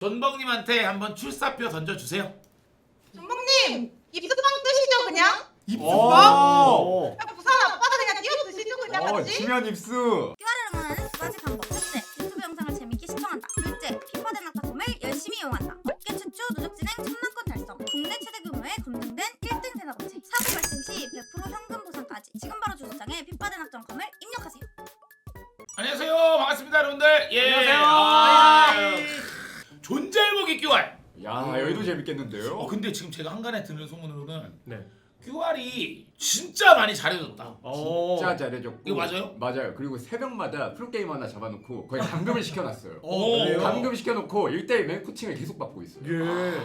전범님한테 한번 출사표 던져주세요. 준봉님 입수빵 뜨시죠 그냥? 오. 그냥 부산 아빠가 그냥 띄워 드시죠 그냥 어, 같이? 지면 입수. QR을 응원하는 두 가지 방법. 첫째, 유튜브 영상을 재밌게 시청한다. 둘째, 피파 대낙 닷컴을 열심히 이용한다. 업계 최초 누적 진행 천만 건 달성. 국내 최대 규모의 검증된 1등 대낙업체. 사고 발생 시 100% 현금 보상까지. 지금 바로 주소창에 피파 대낙 닷컴을 입력하세요. 안녕하세요. 반갑습니다, 여러분들. 예. 안녕하세요. 아, 존잘보기 QR. 야, 여기도 재밌겠는데요? 어, 근데 지금 제가 한간에 듣는 소문으로는 네. QR이 진짜 많이 잘해줬다. 진짜 잘해줬고. 이거 맞아요? 맞아요. 그리고 새벽마다 프로게임 하나 잡아놓고 거의 감금을 시켜놨어요. 오, 그래요? 감금 시켜놓고 1대1 맨 코칭을 계속 받고 있어요. 예.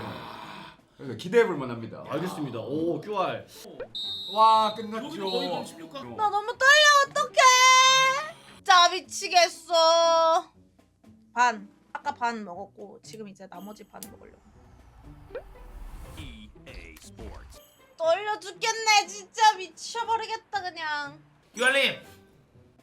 그래서 기대해볼 만합니다. 알겠습니다. 오, QR. 와, 거의 끝났죠. 16강. 나 너무 떨려 어떡해 진짜 미치겠어 반 아까 반 먹었고 지금 이제 나머지 반 먹으려고. 떨려 죽겠네 진짜. 미쳐버리겠다 그냥. QR님.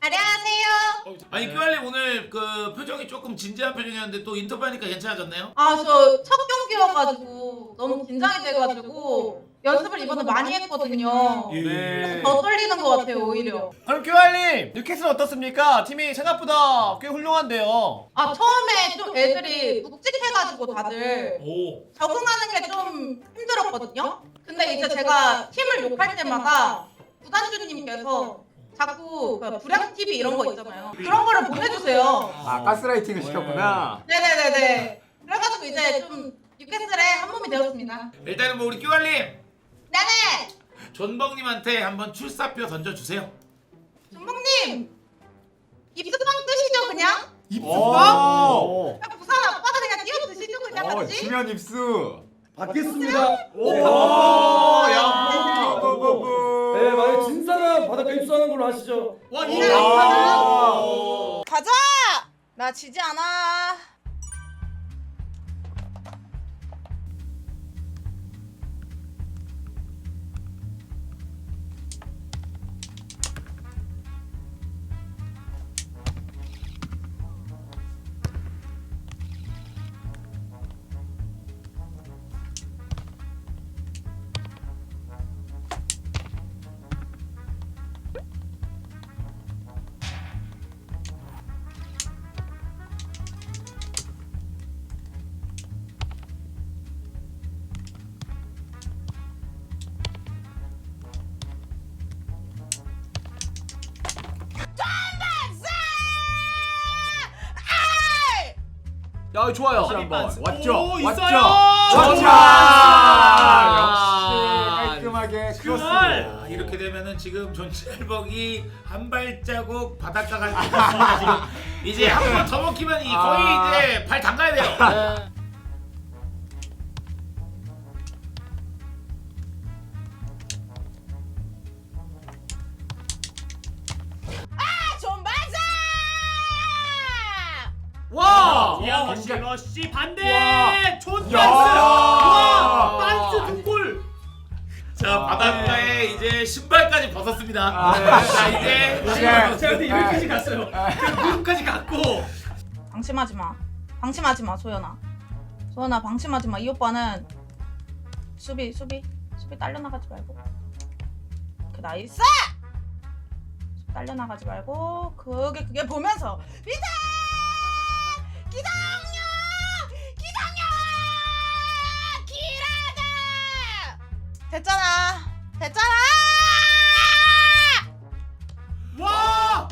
안녕하세요. 어, 아니 QR님 오늘 그 표정이 조금 진지한 표정이었는데 또 인터뷰하니까 괜찮아졌나요? 아 저 첫 경기여가지고 너무 긴장이 돼가지고 연습을 이번에 많이 했거든요 네. 더 떨리는 것 같아요 오히려 그럼 QR님, 뉴캐슬 어떻습니까? 팀이 생각보다 꽤 훌륭한데요. 아 처음에 좀 애들이 묵직해가지고 다들 오. 적응하는 게 좀 힘들었거든요. 근데 이제 제가 팀을 욕할 때마다 구단주님께서 자꾸 그 불량 TV 이런 거 있잖아요. 그런 거를 보내주세요. 아, 가스라이팅을 시켰구나. 네네네네. 그래가지고 이제 좀 뉴캐슬에 한 몸이 되었습니다. 일단은 뭐 우리 QR님 네네. 존범님한테 한번 출사표 던져주세요. 준봉님 입수빵 뜨시죠 그냥? 오. 그냥 부산 아빠가 그냥 띄워 드시죠 그냥 어, 같이? 지면 입수. 받겠습니다. 오, 야. 부부부. 네, 만약 진 사람 바닷가 입수하는 걸로 하시죠. 와, 네. 와. 가자. 나 지지 않아. 야, 좋아요. 다시 한번 왔죠? 오, 왔죠? 있어요. 왔죠? 아, 역시 깔끔하게 크로스. 아, 이렇게 되면은 지금 존잘벅이 한 발자국 바닷가 갈것 같습니다. 지금 이제 한 번 더 먹히면 이 거의 아. 이제 발 담가야 돼요. 좀 러시 굉장히- 러시 반대! 와. 존 야. 반스! 와! 반스 두 골! 자 아. 바닷가에 이제 신발까지 벗었습니다. 아. 자 이제 이제- 제가 근데 네. 여기까지 갔어요. 무릎까지 갔고. 방심하지 마. 방심하지 마, 소연아. 소연아, 방심하지 마. 이 오빠는 수비, 수비, 수비 딸려 나가지 말고. 그 나이스! 딸려 나가지 말고 그게 그게 보면서 미사! 기상용! 기상용! 기라다! 됐잖아. 됐잖아! 와!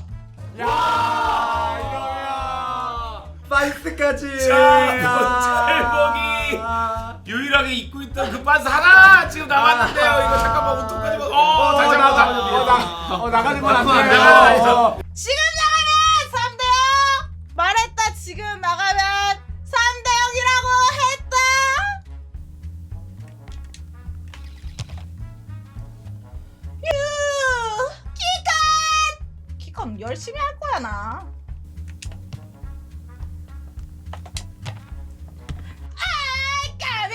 야, 이러면 파이스까지. 자, 아. 유일하게 입고 있던 그 반스 하나 지금 남았는데요. 이거 잠깐만 옷통까지 벗. 어, 다시 나, 한번 나, 더. 어, 나, 어, 나가지면 안안 돼. 나가요. 어. 지금 열심히 할 거야 나 아이 까비!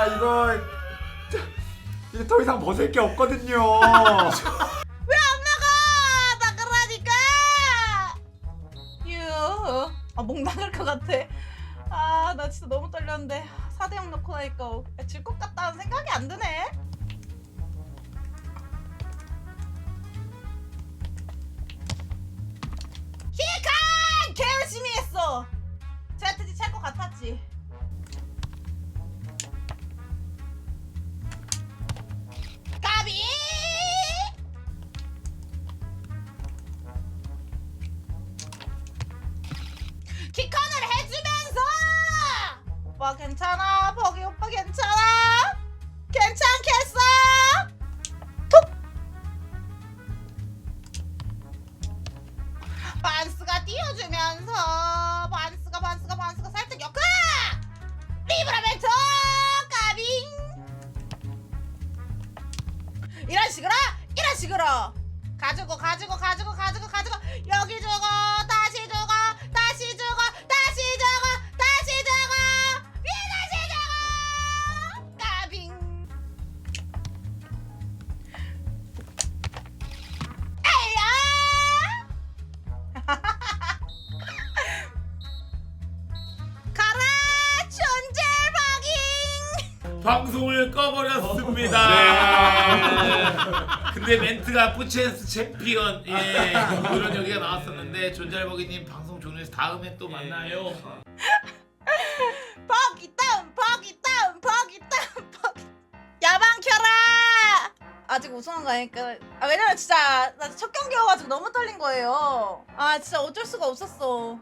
아 이거 이제 더 이상 벗을 게 없거든요. 나가? 나가라니까. 휴. 아목 나갈 것 같아. 아 나 진짜 너무 떨렸는데 4대0 넣고 나니까 질 것 같다는 생각이 안 드네. 키칸 개 열심히 했어. 제트지 찰것 같았지. 이런 식으로 이런 식으로. 가지고 가지고 가지고 가지고 가지고 여기 주고 다 방송을 꺼버렸습니다. 근데 멘트가 부체스 챔피언 예 이런 얘기가 나왔었는데 존잘버기님 방송 종료해서 다음에 또 만나요. 버기 다운 버기 다운 버기 다운 버기 야방 켜라! 아직 우승한 거 아니까. 아 왜냐면 진짜 나 첫 경기여가지고 너무 떨린 거예요. 아 진짜 어쩔 수가 없었어.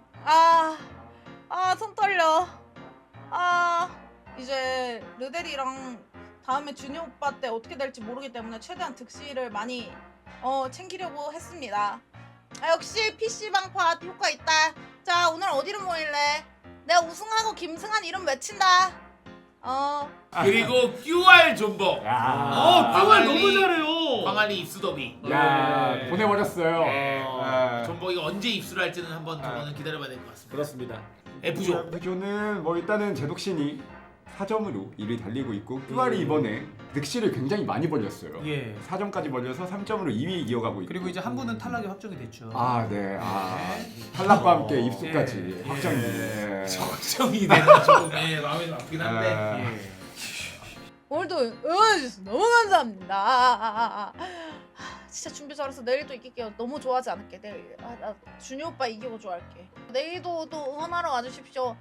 아아손 떨려. 아 이제 르데리랑 다음에 준이 오빠 때 어떻게 될지 모르기 때문에 최대한 득실을 많이 어 챙기려고 했습니다 아 역시 PC방파 효과 있다 자 오늘 어디로 모일래 내가 우승하고 김승한 이름 외친다. 어. 그리고 QR 존버. 야, 어, 그걸 광안리- 너무 잘해요. 광안리 입수 더비. 야 네. 보내버렸어요. 예. 아. 존버기가 언제 입수를 할지는 한번 저거는 기다려봐야 될 것 같습니다. 그렇습니다. F조. 부조는 뭐 일단은 제독신이 4점으로 1위 달리고 있고 뚜알이 이번에 득실을 굉장히 많이 벌렸어요. 예. 4점까지 벌려서 3점으로 2위 이어가고 있고 그리고 이제 한 분은 탈락이 확정이 됐죠. 아, 네. 아, 탈락과 함께 어, 입수까지 예. 확정이. 예. 예. 정이 되는 조금 예, 마음이 좀 아프긴 한데. 아. 예. 오늘도 응원해주셔서 너무 감사합니다. 아, 진짜 준비 잘해서 내일도 이길게요. 너무 좋아하지 않을게. 내일 아, 나 준이 오빠 이기고 좋아할게. 내일도 또 응원하러 와주십시오.